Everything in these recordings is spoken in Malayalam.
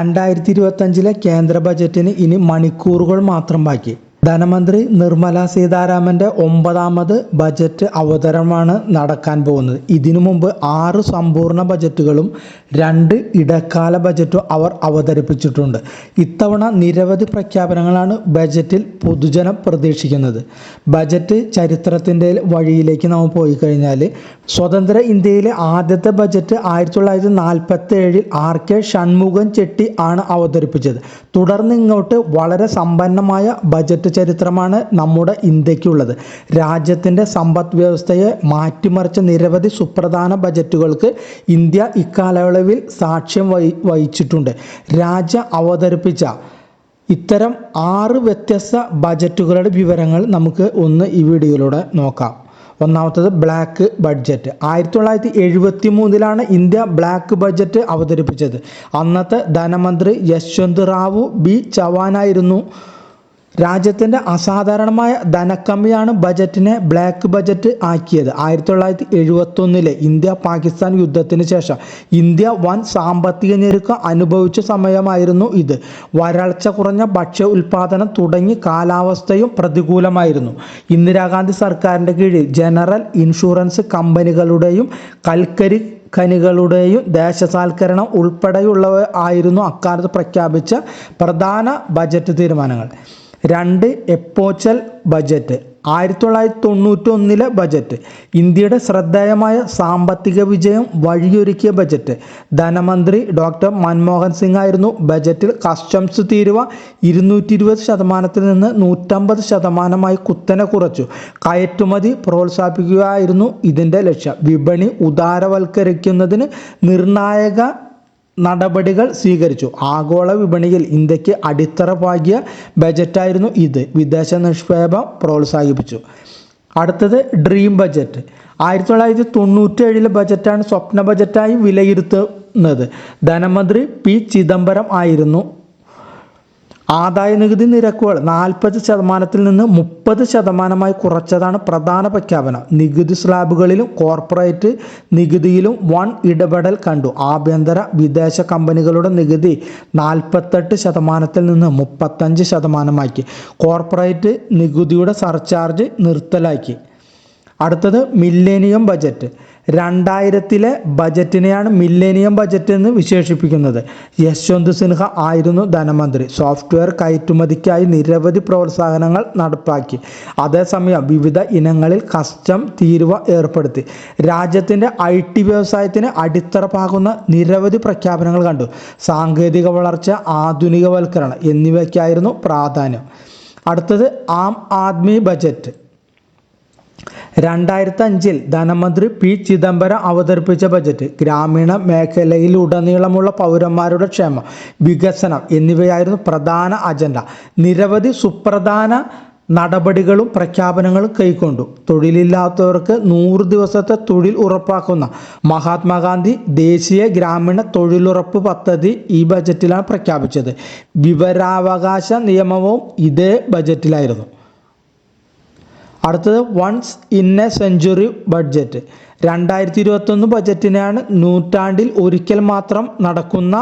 രണ്ടായിരത്തി ഇരുപത്തഞ്ചിലെ കേന്ദ്ര ബജറ്റിന് ഇനി മണിക്കൂറുകൾ മാത്രം ബാക്കി. ധനമന്ത്രി നിർമ്മല സീതാരാമന്റെ ഒമ്പതാമത് ബജറ്റ് അവതരണമാണ് നടക്കാൻ പോകുന്നത്. ഇതിനു മുമ്പ് ആറ് സമ്പൂർണ ബജറ്റുകളും രണ്ട് ഇടക്കാല ബജറ്റും അവർ അവതരിപ്പിച്ചിട്ടുണ്ട്. ഇത്തവണ നിരവധി പ്രഖ്യാപനങ്ങളാണ് ബജറ്റിൽ പൊതുജനം പ്രതീക്ഷിക്കുന്നത്. ബജറ്റ് ചരിത്രത്തിന്റെ വഴിയിലേക്ക് നമ്മൾ പോയി കഴിഞ്ഞാൽ സ്വതന്ത്ര ഇന്ത്യയിലെ ആദ്യത്തെ ബജറ്റ് ആയിരത്തി തൊള്ളായിരത്തി നാൽപ്പത്തി ഏഴിൽ ആർ കെ ഷൺമുഖൻ ചെട്ടി ആണ് അവതരിപ്പിച്ചത്. തുടർന്ന് ഇങ്ങോട്ട് വളരെ സമ്പന്നമായ ബജറ്റ് ചരിത്രമാണ് നമ്മുടെ ഇന്ത്യക്കുള്ളത്. രാജ്യത്തിന്റെ സമ്പദ് വ്യവസ്ഥയെ മാറ്റിമറിച്ച നിരവധി സുപ്രധാന ബജറ്റുകൾക്ക് ഇന്ത്യ ഇക്കാലയളവിൽ സാക്ഷ്യം വഹി വഹിച്ചിട്ടുണ്ട്. രാജ്യ അവതരിപ്പിച്ച ഇത്തരം ആറ് വ്യത്യസ്ത ബജറ്റുകളുടെ വിവരങ്ങൾ നമുക്ക് ഒന്ന് ഈ വീഡിയോയിലൂടെ നോക്കാം. ഒന്നാമത്തത് ബ്ലാക്ക് ബഡ്ജറ്റ്. ആയിരത്തി തൊള്ളായിരത്തി എഴുപത്തി മൂന്നിലാണ് ഇന്ത്യ ബ്ലാക്ക് ബഡ്ജറ്റ് അവതരിപ്പിച്ചത്. അന്നത്തെ ധനമന്ത്രി യശ്വന്ത് റാവു ബി ചവാനായിരുന്നു. രാജ്യത്തിന്റെ അസാധാരണമായ ധനക്കമ്മിയാണ് ബജറ്റിനെ ബ്ലാക്ക് ബജറ്റ് ആക്കിയത്. ആയിരത്തി തൊള്ളായിരത്തി എഴുപത്തൊന്നിലെ ഇന്ത്യ പാകിസ്ഥാൻ യുദ്ധത്തിന് ശേഷം ഇന്ത്യ വൻ സാമ്പത്തിക ഞെരുക്കം അനുഭവിച്ച സമയമായിരുന്നു ഇത്. വരൾച്ച കുറഞ്ഞ ഭക്ഷ്യ ഉൽപാദനം തുടങ്ങി കാലാവസ്ഥയും പ്രതികൂലമായിരുന്നു. ഇന്ദിരാഗാന്ധി സർക്കാരിന്റെ കീഴിൽ ജനറൽ ഇൻഷുറൻസ് കമ്പനികളുടെയും കൽക്കരി ഖനികളുടെയും ദേശസാൽക്കരണം ഉൾപ്പെടെയുള്ളവ ആയിരുന്നു അക്കാലത്ത് പ്രഖ്യാപിച്ച പ്രധാന ബജറ്റ് തീരുമാനങ്ങൾ. രണ്ട് എപ്പോച്ചൽ ബജറ്റ് ആയിരത്തി തൊള്ളായിരത്തി തൊണ്ണൂറ്റി ഒന്നിലെ ബജറ്റ് ഇന്ത്യയുടെ ശ്രദ്ധേയമായ സാമ്പത്തിക വിജയം വഴിയൊരുക്കിയ ബജറ്റ്. ധനമന്ത്രി ഡോക്ടർ മൻമോഹൻ സിംഗ് ആയിരുന്നു ബജറ്റിൽ കസ്റ്റംസ് തീരുവ ഇരുന്നൂറ്റി ഇരുപത് ശതമാനത്തിൽ നിന്ന് നൂറ്റമ്പത് ശതമാനമായി കുത്തനെ കുറച്ചു. കയറ്റുമതി പ്രോത്സാഹിപ്പിക്കുകയായിരുന്നു ഇതിന്റെ ലക്ഷ്യം. വിപണി ഉദാരവൽക്കരിക്കുന്നതിന് നിർണായക നടപടികൾ സ്വീകരിച്ചു. ആഗോള വിപണിയിൽ ഇന്ത്യയ്ക്ക് അടിത്തറ പാകിയ ബജറ്റായിരുന്നു ഇത്. വിദേശ നിക്ഷേപം പ്രോത്സാഹിപ്പിച്ചു. അടുത്തത് ഡ്രീം ബജറ്റ്. ആയിരത്തി തൊള്ളായിരത്തി തൊണ്ണൂറ്റേഴിലെ ബജറ്റാണ് സ്വപ്ന ബജറ്റായി വിലയിരുത്തുന്നത്. ധനമന്ത്രി പി ചിദംബരം ആയിരുന്നു ആദായ നികുതി നിരക്കുകൾ നാൽപ്പത് ശതമാനത്തിൽ നിന്ന് മുപ്പത് ശതമാനമായി കുറച്ചതാണ് പ്രധാന പ്രഖ്യാപനം. നികുതി സ്ലാബുകളിലും കോർപ്പറേറ്റ് നികുതിയിലും വൺ ഇടപെടൽ കണ്ടു. ആഭ്യന്തര വിദേശ കമ്പനികളുടെ നികുതി നാൽപ്പത്തെട്ട് ശതമാനത്തിൽ നിന്ന് മുപ്പത്തഞ്ച് ശതമാനമാക്കി. കോർപ്പറേറ്റ് നികുതിയുടെ സർചാർജ് നിർത്തലാക്കി. അടുത്തത് മില്ലേനിയം ബജറ്റ്. രണ്ടായിരത്തിലെ ബജറ്റിനെയാണ് മില്ലേനിയം ബജറ്റ് എന്ന് വിശേഷിപ്പിക്കുന്നത്. യശ്വന്ത് സിൻഹ ആയിരുന്നു ധനമന്ത്രി. സോഫ്റ്റ്വെയർ കയറ്റുമതിക്കായി നിരവധി പ്രോത്സാഹനങ്ങൾ നടപ്പാക്കി. അതേസമയം വിവിധ ഇനങ്ങളിൽ കസ്റ്റം തീരുവ ഏർപ്പെടുത്തി. രാജ്യത്തിന്റെ ഐ ടി വ്യവസായത്തിന് അടിത്തറപ്പാകുന്ന നിരവധി പ്രഖ്യാപനങ്ങൾ കണ്ടു. സാങ്കേതിക വളർച്ച ആധുനികവൽക്കരണം എന്നിവയ്ക്കായിരുന്നു പ്രാധാന്യം. അടുത്തത് ആം ആദ്മി ബജറ്റ്. രണ്ടായിരത്തി അഞ്ചിൽ ധനമന്ത്രി പി ചിദംബരം അവതരിപ്പിച്ച ബജറ്റ് ഗ്രാമീണ മേഖലയിലുടനീളമുള്ള പൗരന്മാരുടെ ക്ഷേമം വികസനം എന്നിവയായിരുന്നു പ്രധാന അജണ്ട. നിരവധി സുപ്രധാന നടപടികളും പ്രഖ്യാപനങ്ങളും കൈക്കൊണ്ടു. തൊഴിലില്ലാത്തവർക്ക് നൂറ് ദിവസത്തെ തൊഴിൽ ഉറപ്പാക്കുന്ന മഹാത്മാഗാന്ധി ദേശീയ ഗ്രാമീണ തൊഴിലുറപ്പ് പദ്ധതി ഈ ബജറ്റിലാണ് പ്രഖ്യാപിച്ചത്. വിവരാവകാശ നിയമവും ഇതേ ബജറ്റിലായിരുന്നു. അടുത്തത് once in a century budget രണ്ടായിരത്തി ഇരുപത്തൊന്ന് ബജറ്റിനാണ് നൂറ്റാണ്ടിൽ ഒരിക്കൽ മാത്രം നടക്കുന്ന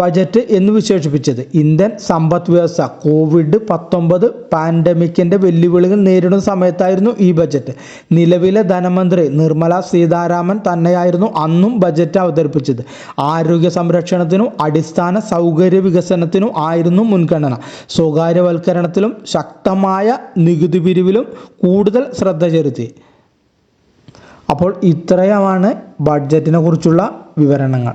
ബജറ്റ് എന്ന് വിശേഷിപ്പിച്ചത്. ഇന്ത്യൻ സമ്പദ് വ്യവസ്ഥ കോവിഡ് പത്തൊമ്പത് പാൻഡമിക്കിന്റെ വെല്ലുവിളികൾ നേരിടുന്ന സമയത്തായിരുന്നു ഈ ബജറ്റ്. നിലവിലെ ധനമന്ത്രി നിർമ്മല സീതാരാമൻ തന്നെയായിരുന്നു അന്നും ബജറ്റ് അവതരിപ്പിച്ചത്. ആരോഗ്യ സംരക്ഷണത്തിനും അടിസ്ഥാന സൗകര്യ വികസനത്തിനും ആയിരുന്നു മുൻഗണന. സ്വകാര്യവൽക്കരണത്തിലും ശക്തമായ നികുതി പിരിവിലും കൂടുതൽ ശ്രദ്ധ ചെലുത്തി. അപ്പോൾ ഇത്രയുമാണ് ബഡ്ജറ്റിനെ കുറിച്ചുള്ള വിവരണങ്ങൾ.